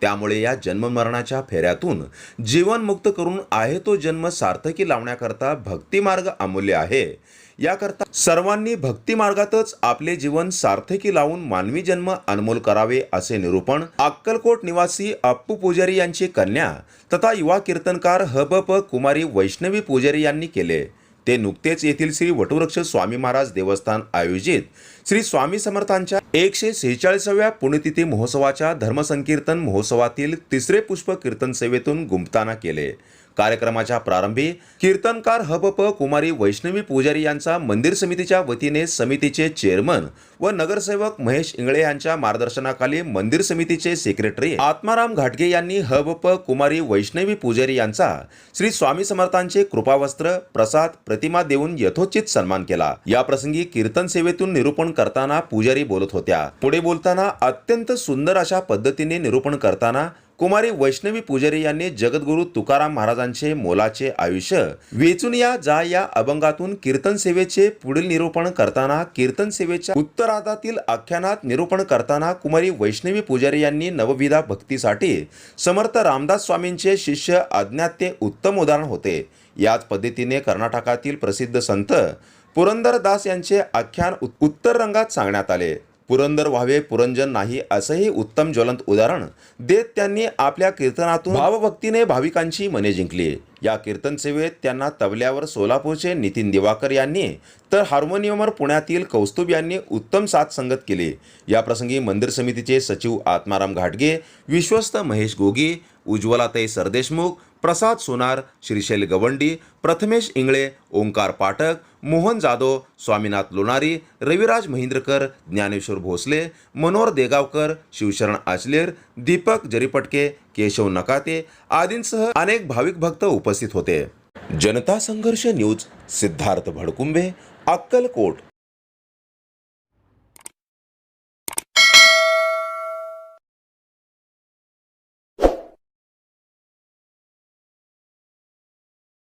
त्यामुळे या जन्ममरणाच्या फेऱ्यातून जीवनमुक्त करून आहे तो जन्म सार्थकी लावण्याकरता भक्तिमार्ग अमूल्य आहे. याकरता सर्वांनी भक्तिमार्गातच आपले जीवन सार्थकी लावून मानवी जन्म अनमोल करावे असे निरूपण अक्कलकोट निवासी अप्पू पुजारी यांची कन्या तथा युवा कीर्तनकार हबप कुमारी वैष्णवी पुजारी यांनी केले. ते नुकतेच येथील श्री वटवृक्ष स्वामी महाराज देवस्थान आयोजित श्री स्वामी समर्थांच्या एकशे सेहेचाळीसाव्या पुण्यतिथी महोत्सवाच्या धर्मसंकीर्तन महोत्सवातील तिसरे पुष्प कीर्तन सेवेतून गुंपताना केले. कार्यक्रमाच्या प्रारंभी कीर्तनकार हबप कुमारी वैष्णवी पुजारी यांचा मंदिर समितीच्या वतीने समितीचे चेअरमन व नगरसेवक महेश इंगळे यांच्या मार्गदर्शनाखाली मंदिर समितीचे सेक्रेटरी आत्माराम घाटगे यांनी हबप कुमारी वैष्णवी पुजारी यांचा श्री स्वामी समर्थांचे कृपावस्त्र प्रसाद प्रतिमा देऊन यथोचित सन्मान केला. या प्रसंगी कीर्तन सेवेतून निरूपण करताना पुजारी बोलत होत्या. पुढे बोलताना अत्यंत सुंदर अशा पद्धतीने निरूपण करताना कुमारी वैष्णवी पुजारी यांनी जगद्गुरु तुकाराम महाराजांचे मोलाचे आयुष्य वेचून या जा या अभंगातून कीर्तन सेवेचे पुढील निरूपण करताना कीर्तन सेवेच्या उत्तरार्धातील आख्यानात निरूपण करताना कुमारी वैष्णवी पुजारी यांनी नवविधा भक्तीसाठी समर्थ रामदास स्वामींचे शिष्य अज्ञात ते उत्तम उदाहरण होते. याच पद्धतीने कर्नाटकातील प्रसिद्ध संत पुरंदरदास यांचे आख्यान उत्तर रंगात सांगण्यात आले. पुरंदर व्हावे पुरंजन नाही असंही उत्तम ज्वलंत उदाहरण देत त्यांनी आपल्या कीर्तनातून भावभक्तीने भाविकांची मने जिंकली. या कीर्तन सेवेत त्यांना तबल्यावर सोलापूरचे नितीन दिवाकर यांनी तर हार्मोनियमवर पुण्यातील कौस्तुभ यांनी उत्तम साथ संगत केली. या प्रसंगी मंदिर समितीचे सचिव आत्माराम घाटगे विश्वस्त महेश गोगी उज्ज्वलाताई सरदेशमुख प्रसाद सोनार श्रीशैल गवंडी प्रथमेश इंगळे ओंकार पाठक मोहन जाधव स्वामीनाथ लोणारी रविराज महिंद्रकर ज्ञानेश्वर भोसले मनोहर देगावकर शिवशरण आचलेर दीपक जरीपटके केशव नकाते आदींसह अनेक भाविक भक्त उपस्थित होते. जनता संघर्ष न्यूज सिद्धार्थ भडकुंबे अक्कलकोट.